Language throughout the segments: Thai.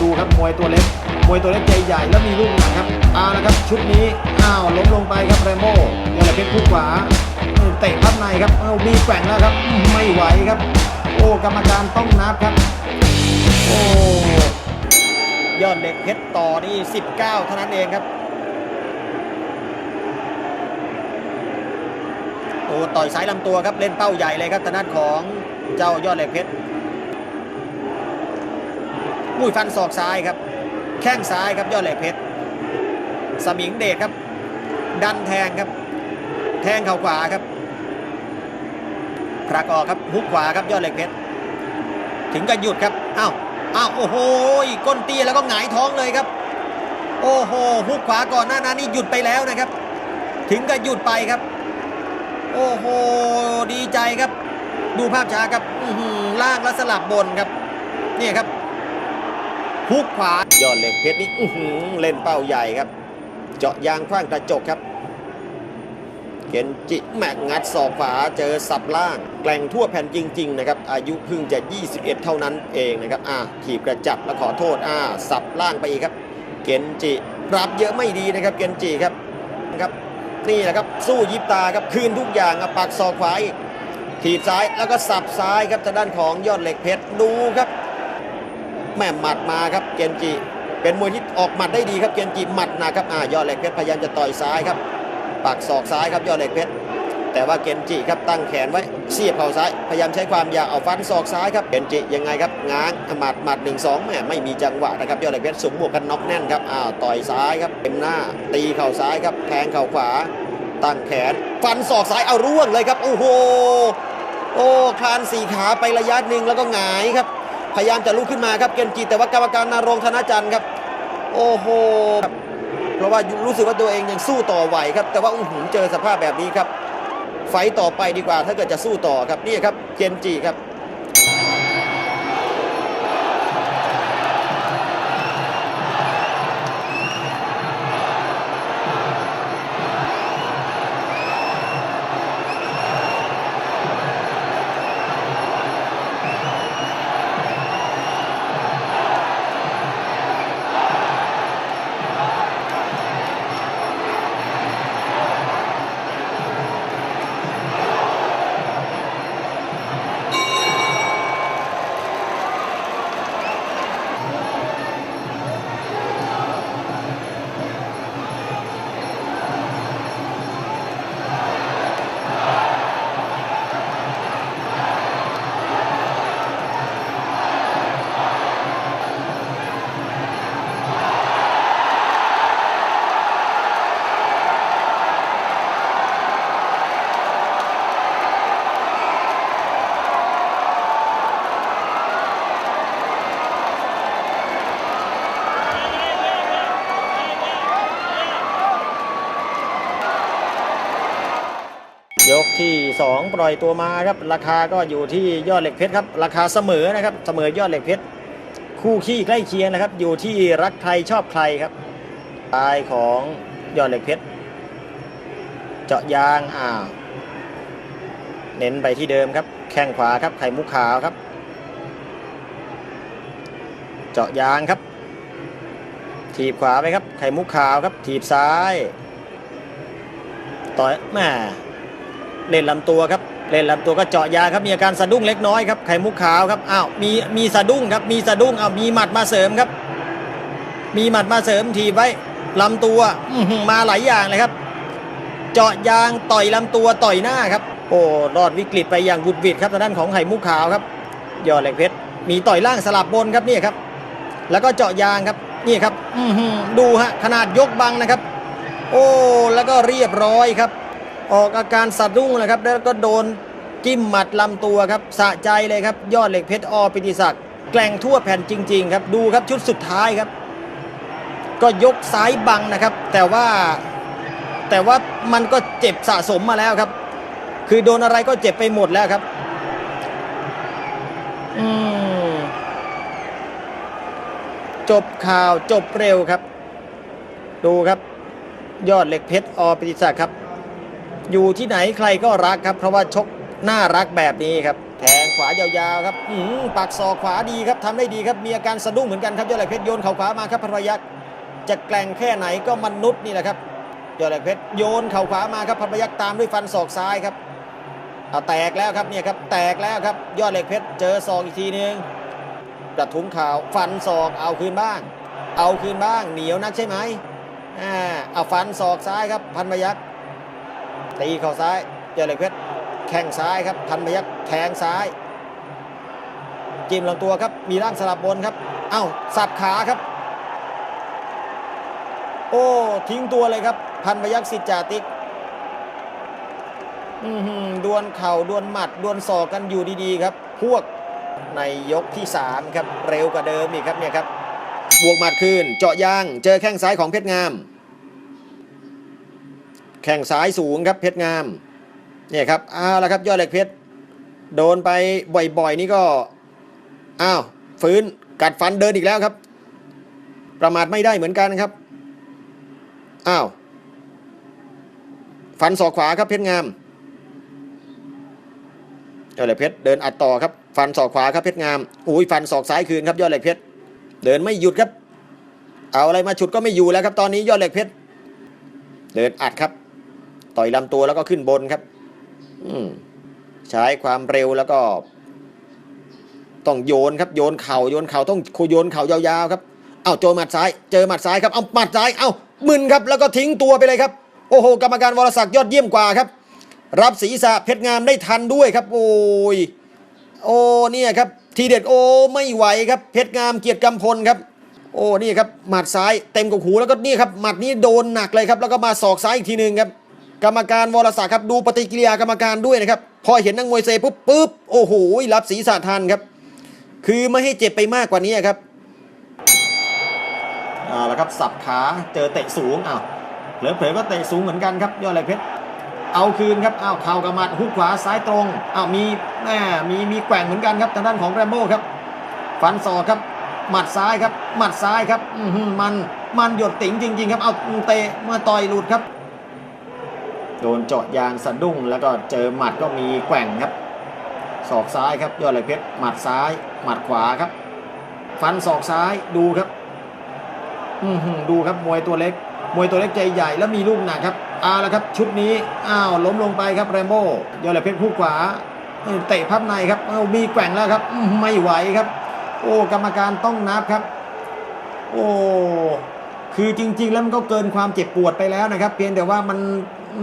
ดูครับมวยตัวเล็กมวยตัวเล็กใจใหญ่แล้วมีลูกหนักครับเอาละครับชุดนี้อ้าวล้มลงไปครับเรโม่ยอดเหล็กเพชรคู่ขวาเตะพับในครับเอามีแกว่งแล้วครับไม่ไหวครับ โอ้กรรมการต้องนับครับ โอ้ยอดเหล็กเพชรต่อนี่ 19 เท่านั้นเองครับโอ้ต่อยสายลำตัวครับเล่นเป้าใหญ่เลยครับทางด้านของเจ้ายอดเหล็กเพชร มุ้ยฟันศอกซ้ายครับ แข้งซ้ายครับยอดเหล็กเพชรสมิงเดชครับ ดันแทงครับ แทงเข่าขวาครับผลักออกครับฮุกขวาครับยอดเหล็กเพชรถึงกับหยุดครับอ้าวอ้าวโอ้โหก้นเตี้ยแล้วก็หงายท้องเลยครับ โอ้โหฮุกขวาก่อนหน้านั้นนี่หยุดไปแล้วนะครับ ถึงกับหยุดไปครับ โอ้โหดีใจครับ ดูภาพช้าครับล่างแล้วสลับบนครับนี่ครับ ฮุกขวายอดเหล็กเพชรนี่อื้อหือเล่นเป้าใหญ่ครับ เจาะยางคว้างกระจกครับเกนจิแม็กงัดศอกขวาเจอสับล่าง แกล่งทั่วแผ่นจริง ๆ นะครับ อายุเพิ่งจะ 21 เท่านั้นเองนะครับอ่าถีบกระจับแล้วขอโทษอ่าสับล่างไปอีกครับเกนจิปรับเยอะไม่ดีนะครับเกนจิครับครับนี่แหละครับสู้ยิบตาครับคืนทุกอย่างอปักศอกขวาอีกถีบซ้ายแล้วก็สับซ้ายครับทางด้านของยอดเหล็กเพชรดูครับ แม่หมัดมาครับเกนจิเป็นมวยที่ออกหมัดได้ดีครับเกนจิหมัดนะครับอ่ายอดเหล็กเพชรพยายามจะต่อยซ้ายครับปักศอกซ้ายครับยอดเหล็กเพชรแต่ว่าเกนจิครับตั้งแขนไว้เสียบเข่าซ้าย พยายามใช้ความยาวเอาฟันศอกซ้ายครับเกนจิยังไงครับง้างหมัดหมัดหนึ่งสองแม่ไม่มีจังหวะนะครับยอดเหล็กเพชรสวมหมวกกันน็อกแน่นครับอ้าวต่อยซ้ายครับเต็มหน้า ตีเข่าซ้ายครับแทงเข่าขวา ตั้งแขน ฟันศอกซ้ายเอาร่วงเลยครับโอ้โหโอ้คลานสี่ขาไประยะหนึ่งแล้วก็หงายครับ พยายามจะลุกขึ้นมาครับเกนจิแต่ว่ากรรมการนรงธนจันทร์ครับ โอ้โหครับเพราะว่ารู้สึกว่าตัวเองยังสู้ต่อไหวครับ แต่ว่าอุ้งหูเจอสภาพแบบนี้ครับ ไฟต่อไปดีกว่าถ้าเกิดจะสู้ต่อครับนี่ครับเกนจีครับ 2 ปล่อยตัวมาครับ ราคาก็อยู่ที่ยอดเหล็กเพชรครับ ราคาเสมอนะครับ เสมอยอดเหล็กเพชร คู่ขี้ใกล้เคียงนะครับ อยู่ที่รักใครชอบใครครับตายของยอดเหล็กเพชร เจาะยางอ้าเน้นไปที่เดิมครับ แข้งขวาครับ ไข่มุกขาวครับ เจาะยางครับ ถีบขวาไปครับ ไข่มุกขาวครับ ถีบซ้าย ต่อยแม่ เล่นลำตัวครับเล่นลำตัวก็เจาะยางครับมีอาการสะดุ้งเล็กน้อยครับไข่มุกขาวครับอ้าวมีมีสะดุ้งครับมีสะดุ้งอ้าวมีหมัดมาเสริมครับ มีหมัดมาเสริมทีไว้ลำตัวอมาหลายอย่างเลยครับ เจาะยางต่อยลำตัวต่อยหน้าครับ โอ้รอดวิกฤตไปอย่างบุดวิดครับทางด้านของไข่มุกขาวครับยอดเหล็กเพชรมีต่อยล่างสลับบนครับนี่ครับ แล้วก็เจาะยางครับนี่ครับอือหือดูฮะขนาดยกบังนะครับ โอ้แล้วก็เรียบร้อยครับ ออกอาการสะดุ้งนะครับ แล้วก็โดนจิ้มหมัดลำตัวครับสะใจเลยครับ ยอดเหล็กเพชรอปิติศักดิ์แกล่งทั่วแผ่นจริง ๆ ครับ ดูครับชุดสุดท้ายครับ ก็ยกซ้ายบังนะครับ แต่ว่าแต่ว่ามันก็เจ็บสะสมมาแล้วครับ คือโดนอะไรก็เจ็บไปหมดแล้วครับอืมจบข่าวจบเร็วครับ ดูครับ ยอดเหล็กเพชรอปิติศักดิ์ครับ อยู่ที่ไหนใครก็รักครับ เพราะว่าชกน่ารักแบบนี้ครับ แทงขวายาวๆครับอืมปักศอกขวาดีครับทำได้ดีครับ มีอาการสะดุ้งเหมือนกันครับยอดเหล็กเพชรโยนเข่าขวามาครับพันพยักษ์จะแกล่งแค่ไหนก็มนุษย์นี่แหละครับยอดเหล็กเพชรโยนเข่าขวามาครับพันพยักษ์ตามด้วยฟันศอกซ้ายครับเอาแตกแล้วครับเนี่ยครับแตกแล้วครับยอดเหล็กเพชรเจอศอกอีกทีนึงกระทุ้งข่าวฟันศอกเอาคืนบ้าง เอาคืนบ้างเหนียวนักใช่ไหมอ่าเอาฟันศอกซ้ายครับพันพยักษ์ ตีเข่าซ้ายยอเหล็กเพชรแข้งซ้ายครับพันพยักแทงซ้ายจิ้มลำตัวครับมีร่างสลับบนครับเอ้าสับขาครับ โอ้ทิ้งตัวเลยครับ พันพยักสิทธิ์จาติกดวลเข่าดวลหมัดดวลศอกกันอยู่ดีๆครับ พวกในยกที่ 3 ครับ เร็วกว่าเดิมอีกครับเนี่ยครับบวกหมัดคืนเจาะยาง เจอแข้งซ้ายของเพชรงาม แข้งซ้ายสูงครับเพชรงามเนี่ยครับเอาละครับยอดเหล็กเพชรโดนไปบ่อยๆนี่ก็อ้าวฟื้นกัดฟันเดินอีกแล้วครับ ประมาทไม่ได้เหมือนกันครับอ้าวฟันศอกขวาครับเพชรงามยอดเหล็กเพชรเดินอัดต่อครับ ฟันศอกขวาครับเพชรงามอุ้ยฟันศอกซ้ายคืนครับยอดเหล็กเพชรเดินไม่หยุดครับ เอาอะไรมาฉุดก็ไม่อยู่แล้วครับตอนนี้ยอดเหล็กเพชรเดินอัดครับ ต่อยลำตัวแล้วก็ขึ้นบนครับ อืมใช้ความเร็วแล้วก็ ต้องโยนครับ โยนเข่าโยนเข่าต้องโยนเข่ายาวๆครับเอาโจอหมัดซ้าย เจอหมัดซ้ายครับเอาหมัดซ้ายเอามึนครับ แล้วก็ทิ้งตัวไปเลยครับ โอ้โห กรรมการวรศักดิ์ยอดเยี่ยมกว่าครับ รับศีรษะเพชรงามได้ทันด้วยครับ โอ้ยโอ้เนี่ยครับ ทีเด็ดโอ้ไม่ไหวครับ เพชรงามเกียรติกำพลครับ โอ้นี่ครับหมัดซ้ายเต็มกับหูแล้วก็นี่ครับหมัดนี้โดนหนักเลยครับ แล้วก็มาศอกซ้ายอีกทีหนึ่งครับ กรรมการวรศักดิ์ครับดูปฏิกิริยากรรมการด้วยนะครับ พอเห็นนักมวยเซปุ๊บปุ๊บโอ้โหรับศีรษะทันครับ คือไม่ให้เจ็บไปมากกว่านี้ครับเอาละครับสับขาเจอเตะสูงอ้าวเผลอๆก็เตะสูงเหมือนกันครับยอดเหล็กเพชรเอาคืนครับอ้าวเข่ากระมัดฮุกขวาซ้ายตรงอ้าวมีแม่มีมีแกว่งเหมือนกันครับทางด้านของแรมโบ้ครับฟันศอกครับ หมัดซ้ายครับ หมัดซ้ายครับอืมันมันหยดติ๋งจริง ๆ ครับเอาเตะมาต่อยหลุดครับ โดนเจาะยางสะดุ้งแล้วก็เจอหมัดก็มีแกว่งครับศอกซ้ายครับยอดเหล็กเพชรหมัดซ้าย หมัดขวาครับ ฟันศอกซ้ายดูครับ อือหือดูครับมวยตัวเล็ก มวยตัวเล็กใจใหญ่แล้วมีลูกหนักครับเอาละครับ ชุดนี้อ้าวล้มลงไปครับแรมโบ้ยอดเหล็กเพชรคู่ขวาเตะพับในครับเอามีแกว่งแล้วครับไม่ไหวครับ โอ้กรรมการต้องนับครับ โอ้ คือจริง ๆ แล้วมันก็เกินความเจ็บปวดไปแล้วนะครับ เพียงแต่ว่ามัน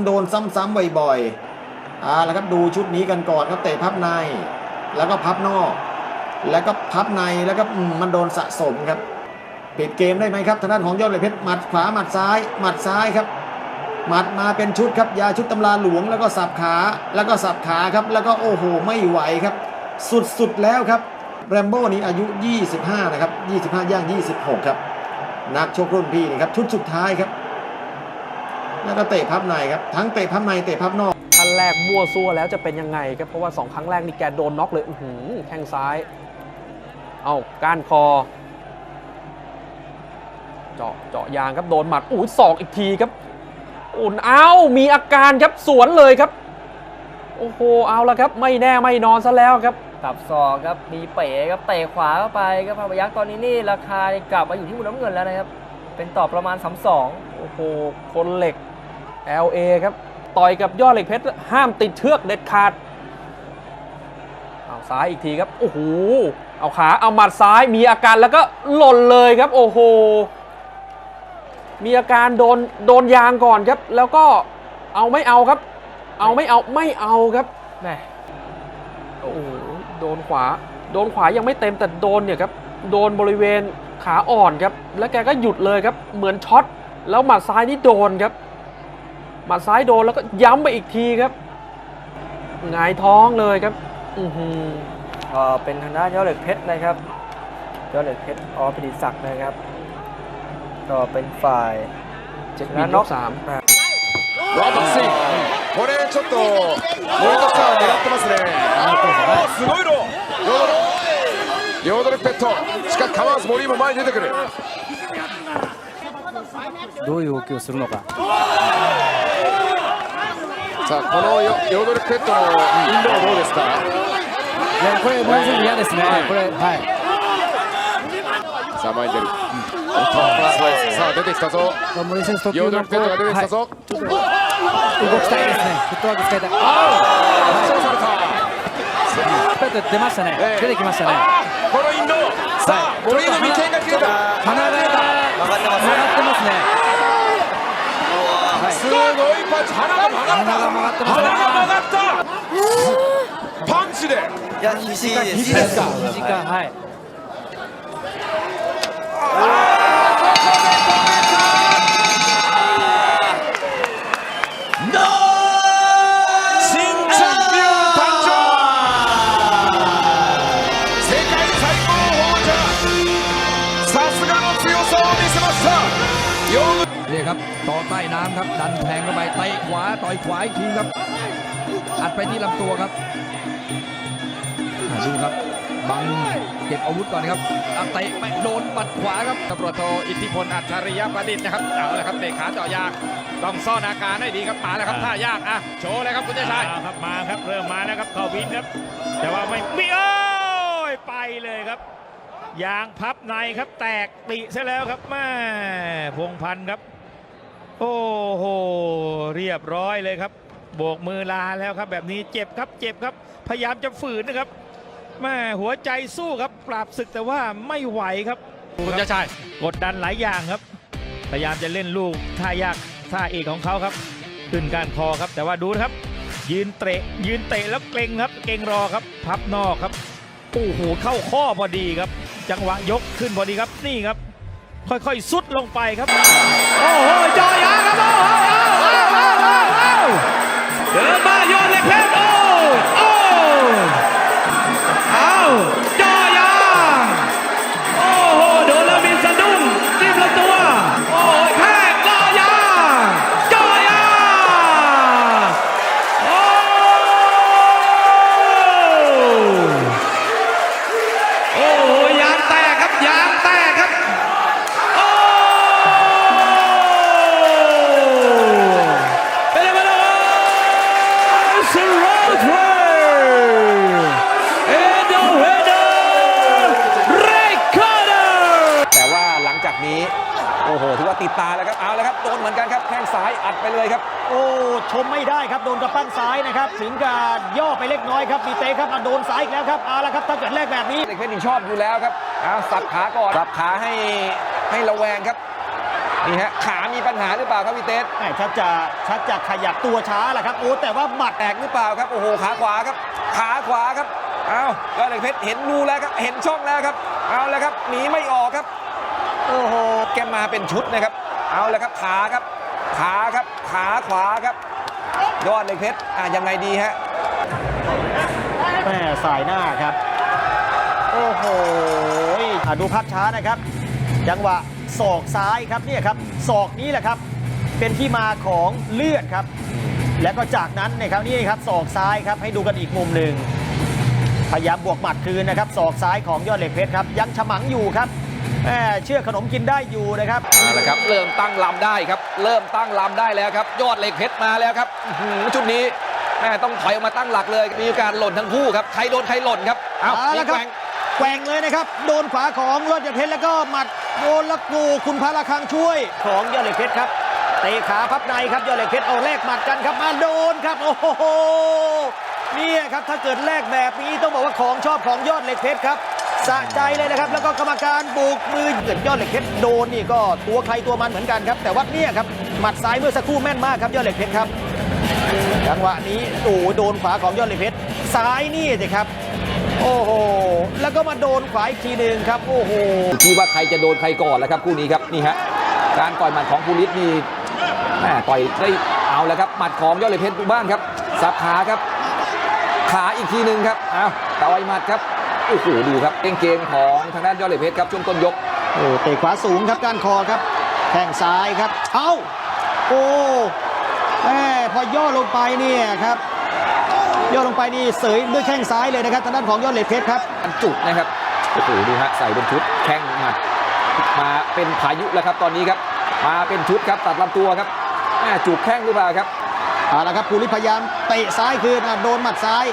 โดนซ้ำๆบ่อยๆอ่าแล้วครับดูชุดนี้กันก่อนครับเตะพับใน แล้วก็พับนอก แล้วก็พับในแล้วก็มมันโดนสะสมครับปิดเกมได้ไหมครับทางด้านของยอดเหล็กเพชรหมัดขวาหมัดซ้าย หมัดซ้ายครับหมัดมาเป็นชุดครับยาชุดตำราหลวงแล้วก็สับขาแล้วก็สับขาครับแล้วก็โอ้โหไม่ไหวครับ สุดๆแล้วครับแรมโบ้นี้อายุ 25 นะครับ 25 ย่าง 26 ครับ นักชกรุ่นพี่นี่ครับชุดสุดท้ายครับ แล้วก็เตะพับในครับทั้งเตะพับในเตะพับนอกอันแรกมั่วซั่วแล้วจะเป็นยังไงครับเพราะว่าสองครั้งแรกนี่แกโดนน็อกเลยอื้อหือแข้งซ้าย เอาก้านคอ เจาะเจาะยางครับโดนหมัดอุ้ยศอกอีกทีครับอุ่นเอามีอาการครับสวนเลยครับ โอ้โหเอาละครับ ไม่แน่ไม่นอนซะแล้วครับ ตับศอกครับมีเป๋ครับเตะขวาเข้าไปครับพาพยักษ์ตอนนี้นี่ราคากลับมาอยู่ที่มุมน้ำเงินแล้วนะครับ เป็นต่อประมาณ 3-2 โอ้โหคนเหล็ก LA ครับ ต่อยกับยอดเหล็กเพชร ห้ามติดเชือกเด็ดขาด เอาซ้ายอีกทีครับ โอ้โห เอาขาเอาหมัดซ้ายมีอาการแล้วก็หล่นเลยครับ โอ้โห มีอาการโดนโดนยางก่อนครับ แล้วก็เอาไม่เอาครับ เอาไม่เอาไม่เอาครับแหม่โอ้โห โดนขวา โดนขวายังไม่เต็มแต่โดนเนี่ยครับโดนบริเวณขาอ่อนครับ แล้วแกก็หยุดเลยครับ เหมือนช็อต แล้วหมัดซ้ายนี่โดนครับ หมัดซ้ายโดนแล้วก็ย้ำไปอีกทีครับหงายท้องเลยครับ อือหือเป็นทางด้านยอดเหล็กเพชรนะครับ ยอดเหล็กเพชรอ๋อพิติศักดิ์นะครับ ก็เป็นฝ่ายเจ็ดนัดน็อกสามรอยสี่ これちょっとモルトサー狙ってますねすごいードルペットしかし構わず森も前に出てくるどういう動きをするのか。さあこのヨヨードルペットのインローどうですかいやこれものすごく嫌ですね、これ、はい、さあ前に出る、おっとさあ出てきたぞ森選手特ヨードルペットが出てきたぞ、はい動きたいですね、フットワーク使いたい、あ発射されたーペット出ましたね、ええ。出てきましたね、このインローさあ森の眉間が切れた。鼻が曲がってますね、すごいパンチ。鼻が曲がった。鼻が曲がった。パンチで。いや肘肘ですか、肘か、はい。 ขวาต่อยขวาอีกทีครับ อัดไปที่ลำตัวครับอ่าดูครับบังเก็บอาวุธก่อนครับอะเตะไปโดนปัดขวาครับตำรวจโทอิทธิพลอัจฉริยประดิษฐ์นะครับเอาละครับเตะขาเจาะยางต้องซ่อนอาการให้ดีครับมาแล้วครับท่ายากอะโชว์เลยครับคุณเจชายมาครับมาครับเริ่มมาแล้วครับเข้าวินครับ แต่ว่าไม่มีโอ้ยไปเลยครับยางพับในครับแตกติซะแล้วครับแม่พงพันธ์ครับ โอ้โห เรียบร้อยเลยครับ โบกมือลาแล้วครับ แบบนี้เจ็บครับเจ็บครับ พยายามจะฝืนนะครับแม่หัวใจสู้ครับ ปราบศึกแต่ว่าไม่ไหวครับคุณเจชายกดดันหลายอย่างครับ พยายามจะเล่นลูกท่ายากท่าเอกของเขาครับ ขึ้นการคอครับ แต่ว่าดูนะครับ ยืนเตะ ยืนเตะแล้วเกรงครับ เกรงรอครับ พับนอกครับโอ้โหเข้าข้อพอดีครับ จังหวะยกขึ้นพอดีครับนี่ครับ ค่อยๆซุดลงไปครับ โอ้โหจอยาครับโอ้โห สโรทเวเอโดเฮเดอร์เรคคอร์เดอร์แต่ว่าหลังจากนี้ โอ้โหถือว่าติดตาแล้วครับเอาแล้วครับโดนเหมือนกันครับแข้งซ้ายอัดไปเลยครับ โอ้ชมไม่ได้ครับโดนกระปั้นซ้ายนะครับถึงกับย่อไปเล็กน้อยครับมีเตะครับอะโดนซ้ายอีกแล้วครับเอาละครับถ้าเกิดแรกแบบนี้ เด็กเพชรนี่ชอบอยู่แล้วครับเอาสับขาก่อนสับขาให้ให้ระแวงครับ นี่ฮะขามีปัญหาหรือเปล่าครับพี่เต้แหม่ชัดจะชัดจะขยับตัวช้าแหละครับโอ้แต่ว่าหมัดแตกหรือเปล่าครับโอ้โหขาขวาครับ ขาขวาครับเอายอดเหล็กเพชรเห็นรูแล้วครับเห็นช่องแล้วครับ เอาแล้วครับหนีไม่ออกครับโอ้โหแกมาเป็นชุดนะครับ เอาแล้วครับขาครับ ขาครับขาขวาครับยอดเหล็กเพชรอะยังไงดีฮะแม่สายหน้าครับ โอ้โหอะดูภาพช้านะครับ จังหวะ ศอกซ้ายครับเนี่ยครับศอกนี้แหละครับเป็นที่มาของเลือดครับ แล้วก็จากนั้นเนะครับนี่ครับศอกซ้ายครับให้ดูกันอีกมุมหนึ่งพยายามบวกหมัดคืนนะครับศอกซ้ายของยอดเหล็กเพชรครับ ยังฉมังอยู่ครับแม่เชื่อขนมกินได้อยู่นะครับเอาละครับเริ่มตั้งลำได้ครับ เริ่มตั้งลำได้แล้วครับ ยอดเหล็กเพชรมาแล้วครับอื้อหือชุดนี้แม่ต้องถอยออกมาตั้งหลักเลย มีโอกาสหล่นทั้งคู่ครับใครโดนใครหล่นครับเอาเอามีละคแกรับว่งแกว่งเลยนะครับ โดนขวาของยอดเหล็กเพชรแล้วก็หมัด โดนแล้วกูคุณพระระคังช่วย ของยอดเหล็กเพชรครับเตะขาพับในครับยอดเหล็กเพชรเอาแลกหมัดกันครับมาโดนครับ โอ้โหเนี่ยครับถ้าเกิดแลกแบบนี้ต้องบอกว่าของชอบของยอดเหล็กเพชรครับสะใจเลยนะครับ แล้วก็กรรมการบุกมือเกิดยอดเหล็กเพชรโดนนี่ก็ตัวใครตัวมันเหมือนกันครับ แต่ว่าเนี่ยครับหมัดซ้ายเมื่อสักครู่แม่นมากครับยอดเหล็กเพชรครับจังหวะนี้โอ้โดนขวาของยอดเหล็กเพชรซ้ายนี่สิครับ โอ้โห แล้วก็มาโดนขวาอีกทีหนึ่งครับ โอ้โหที่ว่าใครจะโดนใครก่อนแล้วครับคู่นี้ครับนี่ฮะการต่อยหมัดของภูริศนี่แม่ต่อยได้เอาแล้วครับหมัดของยอดเหล็กเพชรดูบ้างครับสับขาครับ ขาอีกทีหนึ่งครับเอาต่อยหมัดครับโอ้โหดูครับเกมเกมของทางด้านยอดเหล็กเพชรครับช่วงต้นยกโอ้เตะขวาสูงครับก้านคอครับแข้งซ้ายครับเอ้าโอ้แม่พอย่อลงไปเนี่ยครับ ย่อลงไปนี่เสยด้วยแข้งซ้ายเลยนะครับทางด้านของยอดเหล็กเพชรครับอันจุกนะครับโอ้โหดูฮะใส่เป็นชุดแข้งหมัดมาเป็นพายุแล้วครับตอนนี้ครับมาเป็นชุดครับตัดลำตัวครับแม่จุกแข้งหรือเปล่าครับเอาละครับภูริพยายามเตะซ้ายคืนอะโดนหมัดซ้าย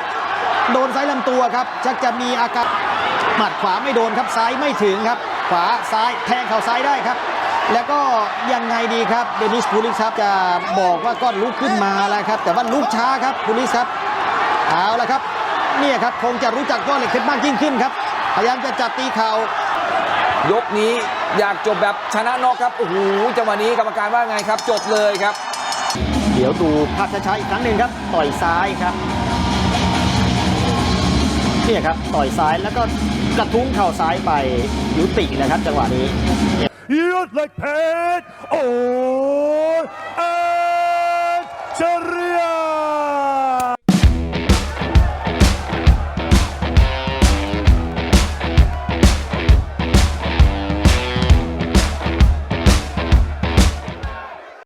โดนซ้ายลำตัวครับชักจะมีอาการหมัดขวาไม่โดนครับซ้ายไม่ถึงครับ ขวาซ้ายแทงเข่าซ้ายได้ครับ แล้วก็ยังไงดีครับเดนิสพูลิสครับจะบอกว่าก็ลุกขึ้นมาแล้วครับ แต่ว่าลุกช้าครับพูลิสครับ เอาละครับเนี่ยครับคงจะรู้จักยอดเหล็กเพชรมากยิ่งขึ้นครับ พยายามจะจับตีเข่ายกนี้อยากจบแบบชนะนอกครับโอ้โหจังหวะนี้กรรมการว่าไงครับ จบเลยครับ เดี๋ยวดูภาพช้าๆอีกครั้งหนึ่งครับ ต่อยซ้ายครับเนี่ยครับต่อยซ้ายแล้วก็กระทุ้งเข่าซ้ายไปยุติเลยครับ จังหวะนี้ยอดเหล็กเพชรโอ้เอ็นชริ